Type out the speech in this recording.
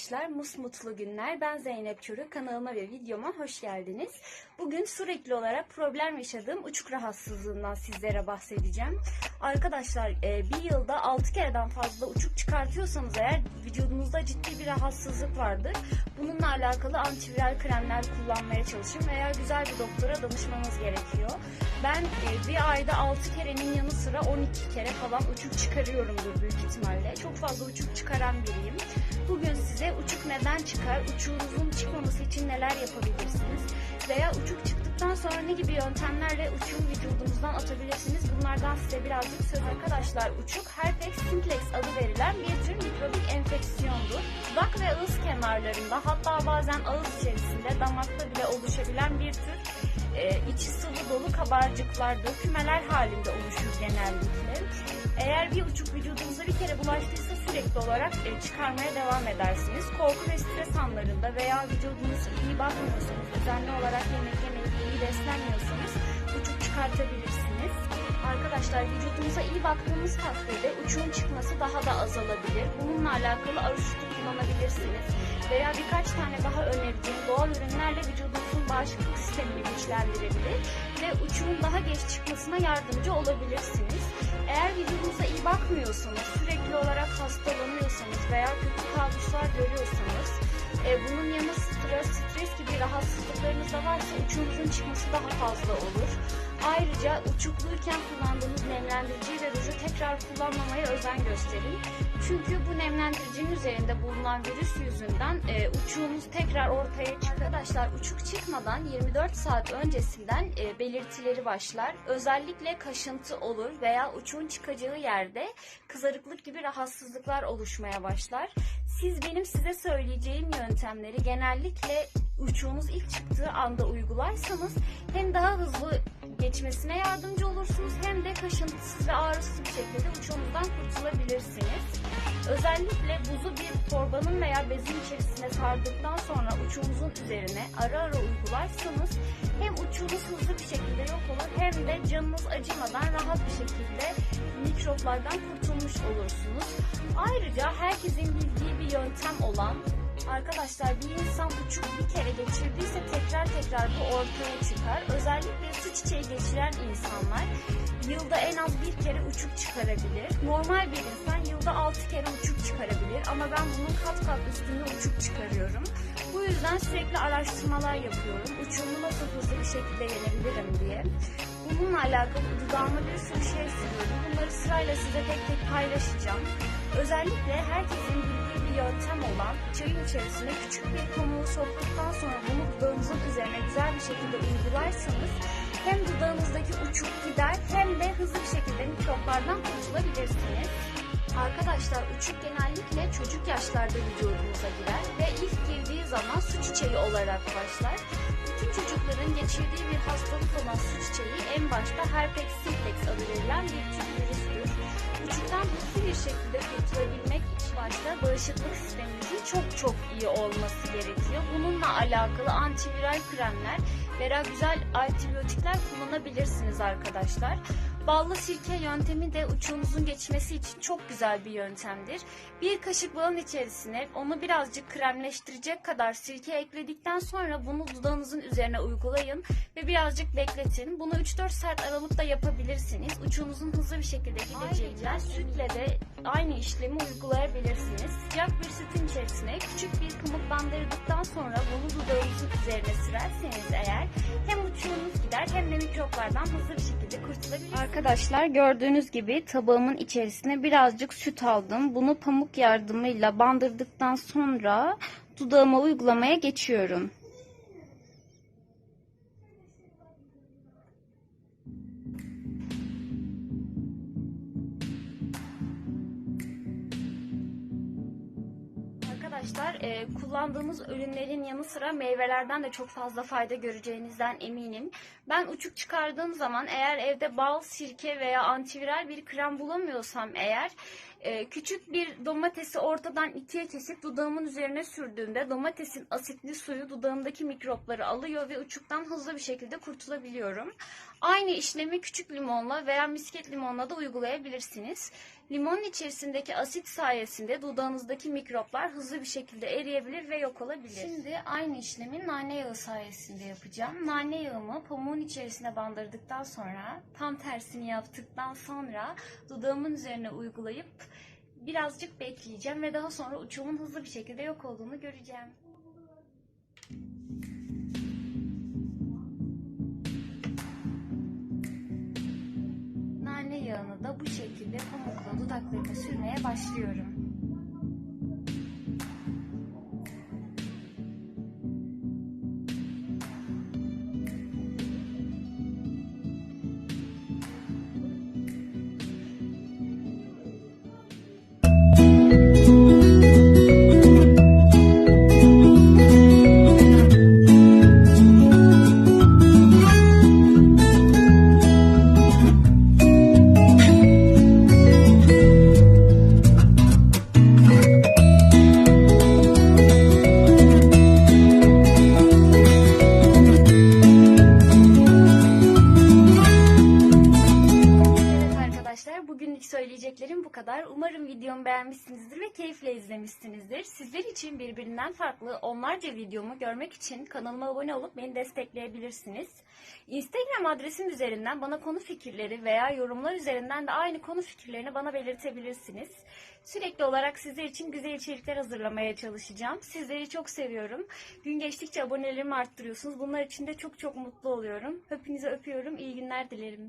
arkadaşlar. Musmutlu günler. Ben Zeynep Çürü. Kanalıma ve videoma hoş geldiniz. Bugün sürekli olarak problem yaşadığım uçuk rahatsızlığından sizlere bahsedeceğim. Arkadaşlar e, bir yılda 6 kereden fazla uçuk çıkartıyorsanız eğer vücudunuzda ciddi bir rahatsızlık vardır. Bununla alakalı antiviral kremler kullanmaya çalışın veya güzel bir doktora danışmanız gerekiyor. Ben e, bir ayda 6 kerenin yanı sıra 12 kere falan uçuk çıkarıyorumdur büyük ihtimalle. Çok fazla uçuk çıkaran biriyim. Bugün size uçuk neden çıkar, uçuğunuzun çıkmaması için neler yapabilirsiniz veya uçuk çıktıktan sonra ne gibi yöntemlerle uçuğu vücudunuzdan atabilirsiniz bunlardan size birazcık söz arkadaşlar. Uçuk herpes simplex adı verilen bir tür mikrobik enfeksiyondur. Dudak ve ağız kenarlarında hatta bazen ağız içerisinde damakta bile oluşabilen bir tür e, içi sıvı dolu kabarcıklar, dökümeler halinde oluşur genellikle. Eğer bir uçuk vücudunuza bir kere bulaştıysa sürekli olarak e, çıkarmaya devam edersiniz. Korku ve stres anlarında veya vücudunuza iyi bakmıyorsanız, düzenli olarak yemek yemeyip iyi beslenmiyorsanız uçuk çıkartabilirsiniz. Arkadaşlar vücudunuza iyi baktığınız takdirde uçuğun çıkması daha da azalabilir. Bununla alakalı arı sütü kullanabilirsiniz. Veya birkaç tane daha önereceğim doğal ürünlerle vücudunuzun bağışıklık sistemini güçlendirebilir ve uçuğun daha geç çıkmasına yardımcı olabilirsiniz. Eğer vücudunuza iyi bakmıyorsanız, sürekli olarak veya kötü kabuslar görüyorsanız, e, bunun yanı sıra stres gibi rahatsızlıklarınız da varsa uçuğunuzun çıkması daha fazla olur. Ayrıca uçukluyken kullandığınız nemlendirici ve ruju tekrar kullanmamaya özen gösterin. Çünkü bu nemlendiricinin üzerinde bulunan virüs yüzünden e, uçuğunuz tekrar ortaya çıkar. Arkadaşlar uçuk çıkmadan 24 saat öncesinden e, belirtileri başlar. Özellikle kaşıntı olur veya uçuğun çıkacağı yerde kızarıklık gibi rahatsızlıklar oluşmaya başlar. Siz benim size söyleyeceğim yöntemleri genellikle uçuğunuz ilk çıktığı anda uygularsanız hem daha hızlı geçmesine yardımcı olursunuz hem de kaşıntısız ve ağrısız bir şekilde uçuğunuzdan kurtulabilirsiniz. Özellikle buzu bir torbanın veya bezin içerisine sardıktan sonra uçuğunuzun üzerine ara ara uygularsanız hem uçuğunuz hızlı bir şekilde yok olur hem de canınız acımadan rahat bir şekilde mikroplardan kurtulmuş olursunuz. Ayrıca herkesin bildiği bir yöntem olan Arkadaşlar bir insan uçuk bir kere geçirdiyse tekrar tekrar bu ortaya çıkar. Özellikle su çiçeği geçiren insanlar yılda en az bir kere uçuk çıkarabilir. Normal bir insan yılda 6 kere uçuk çıkarabilir ama ben bunun kat kat üstünde uçuk çıkarıyorum. Bu yüzden sürekli araştırmalar yapıyorum. Uçuğumu nasıl hızlı bir şekilde yenebilirim diye. Bununla alakalı dudağıma bir sürü şey sürüyorum. Bunları sırayla size tek tek paylaşacağım. Özellikle herkesin bildiği bir yöntem olan çayın içerisine küçük bir pamuğu soktuktan sonra bunu dudağınızın üzerine güzel bir şekilde uygularsanız hem dudağınızdaki uçuk gider hem de hızlı bir şekilde mikroplardan kurtulabilirsiniz. Arkadaşlar uçuk genellikle çocuk yaşlarda vücudumuza girer ve ilk girdiği zaman su çiçeği olarak başlar. Bütün çocukların geçirdiği bir hastalık olan su çiçeği en başta herpes simplex adı verilen bir tür virüstür. Uçuktan hızlı bir şekilde kurtulabilmek için başta bağışıklık sisteminizin çok çok iyi olması gerekiyor. Bununla alakalı antiviral kremler veya güzel antibiyotikler kullanabilirsiniz arkadaşlar. Ballı sirke yöntemi de uçuğunuzun geçmesi için çok güzel bir yöntemdir. Bir kaşık balın içerisine onu birazcık kremleştirecek kadar sirke ekledikten sonra bunu dudağınızın üzerine uygulayın ve birazcık bekletin. Bunu 3-4 saat aralıkta yapabilirsiniz. Uçuğunuzun hızlı bir şekilde gideceğinden sütle de aynı işlemi uygulayabilirsiniz. Sıcak bir sütün içerisine küçük bir pamuk bandırdıktan sonra bunu dudağınızın üzerine sürerseniz eğer hem uçuğunuz gider hem de mikroplardan hızlı bir şekilde kurtulabilirsiniz. Arkadaşlar gördüğünüz gibi tabağımın içerisine birazcık süt aldım. Bunu pamuk yardımıyla bandırdıktan sonra dudağıma uygulamaya geçiyorum. Arkadaşlar e, kullandığımız ürünlerin yanı sıra meyvelerden de çok fazla fayda göreceğinizden eminim. Ben uçuk çıkardığım zaman eğer evde bal, sirke veya antiviral bir krem bulamıyorsam eğer e, küçük bir domatesi ortadan ikiye kesip dudağımın üzerine sürdüğümde domatesin asitli suyu dudağımdaki mikropları alıyor ve uçuktan hızlı bir şekilde kurtulabiliyorum. Aynı işlemi küçük limonla veya misket limonla da uygulayabilirsiniz. Limonun içerisindeki asit sayesinde dudağınızdaki mikroplar hızlı bir şekilde eriyebilir ve yok olabilir. Şimdi aynı işlemi nane yağı sayesinde yapacağım. Nane yağımı pamuğun içerisine bandırdıktan sonra tam tersini yaptıktan sonra dudağımın üzerine uygulayıp birazcık bekleyeceğim ve daha sonra uçumun hızlı bir şekilde yok olduğunu göreceğim. Nane yağını da bu şekilde pamukla dudaklarıma sürmeye başlıyorum. Söyleyeceklerim bu kadar. Umarım videomu beğenmişsinizdir ve keyifle izlemişsinizdir. Sizler için birbirinden farklı onlarca videomu görmek için kanalıma abone olup beni destekleyebilirsiniz. Instagram adresim üzerinden bana konu fikirleri veya yorumlar üzerinden de aynı konu fikirlerini bana belirtebilirsiniz. Sürekli olarak sizler için güzel içerikler hazırlamaya çalışacağım. Sizleri çok seviyorum. Gün geçtikçe abonelerimi arttırıyorsunuz. Bunlar için de çok çok mutlu oluyorum. Hepinizi öpüyorum. İyi günler dilerim.